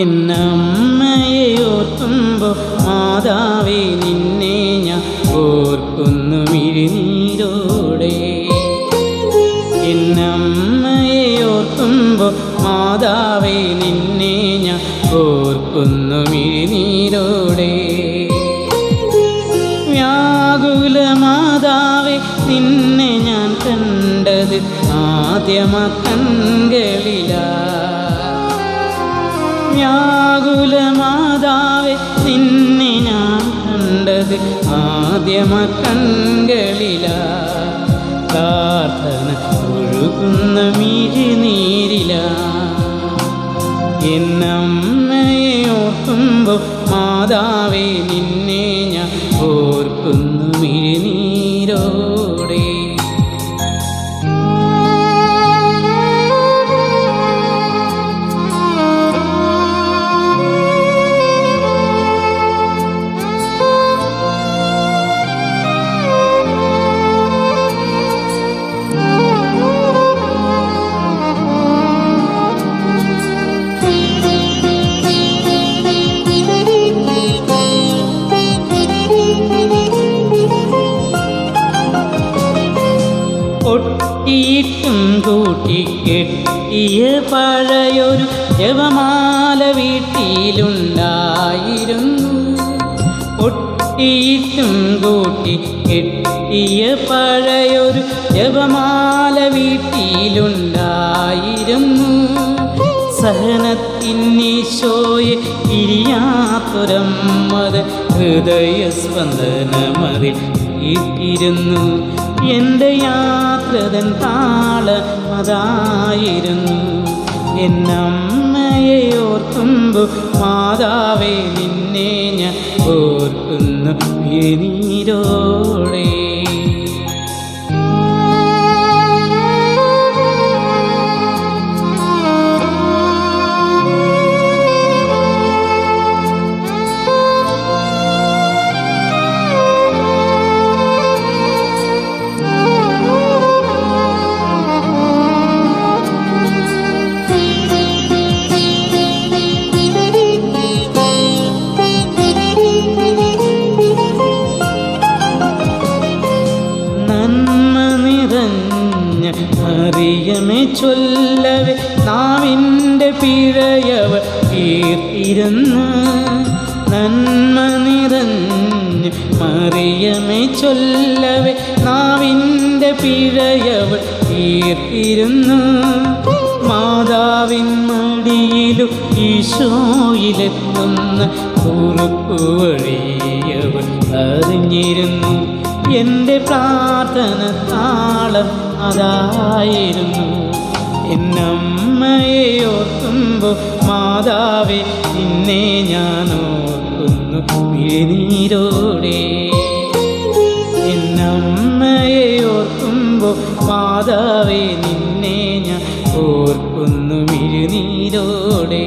എന്നമ്മയെ ഓർക്കുമ്പോൾ മാതാവേ നിന്നെ ഞാൻ ഓർക്കുന്നു മിഴിനീരോടെ. എന്നമ്മയെ ഓർക്കുമ്പോൾ മാതാവേ നിന്നെ ഞാൻ ഓർക്കുന്നു മിഴിനീരോടെ. വ്യാകുല മാതാവേ നിന്നെ ഞാൻ കണ്ടത് ആദ്യമ കൺകളിലാ. വ്യാകുല മാതാവേ നിന്നെ ഞാൻ കണ്ടത് ആദ്യമ കൺകളിലാ. പ്രാർത്ഥന ഒഴുകുന്ന മിഴിനീരിലാ എന്നമ്മയെ ഓർക്കുമ്പോൾ മാതാവേ നിന്നെ ഞാൻ ഓർക്കുന്നു മിഴിനീരോടെ ഒട്ടിയിട്ടും കൂട്ടി കെട്ടിയ പഴയൊരു ജപമാല വീട്ടിലുണ്ടായിരുന്നു. ഒട്ടിയിട്ടും കൂട്ടി കെട്ടിയ പഴയൊരു ജപമാല വീട്ടിലുണ്ടായിരുന്നു. സഹനത്തിന്നീശോയെ ഇരിയാത്തൊരമ്മത് ഹൃദയസ്പന്ദനമതിൽ ഇട്ടിരുന്നു. എന്റെ യാത്രതൻ താള അതായിരുന്നു. എന്നമ്മയെ ഓർക്കുമ്പോൾ മാതാവേ നിന്നെ ഞാൻ ഓർക്കുന്നു. നീരോടെ അറിയമേ ചൊല്ലവേ നാവിന്റെ പിഴയവ കീർത്തിരുന്ന് നന്മ നിറഞ്ഞ് മറിയമേ ചൊല്ലവേ നാവിന്റെ പിഴയവ കീർത്തിരുന്നു മാതാവിൻ മടിയിലും ഈശോയിലെത്തുന്ന കുറുപ്പ് വഴിയവൾ അറിഞ്ഞിരുന്നു. എന്റെ പ്രാർത്ഥന താളം അതായിരുന്നു. എന്നമ്മയെ ഓർക്കുമ്പോൾ മാതാവേ നിന്നെ ഞാൻ ഓർക്കുന്നു. മിഴിനീരോടെ എന്നമ്മയെ ഓർക്കുമ്പോൾ മാതാവേ നിന്നെ ഞാൻ ഓർക്കുന്നു. മിഴിനീരോടെ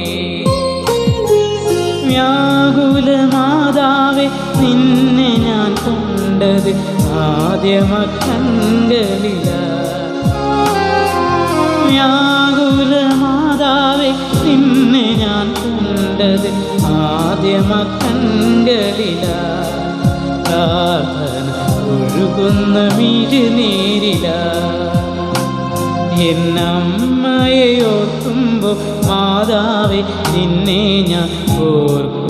വ്യാകുല മാതാവേ നിന്നെ കണ്ടത് ആദ്യമക്കങ്കലില. കൺകളില മാതാവേ നിന്നെ ഞാൻ കണ്ടത് ആദ്യമക്കങ്കലില. പ്രാർത്ഥന ഒഴുകുന്ന മിഴുനീരില. എന്നമ്മയെ ഓർക്കുമ്പോൾ മാതാവേ നിന്നെ ഞാൻ ഓർക്കുന്നു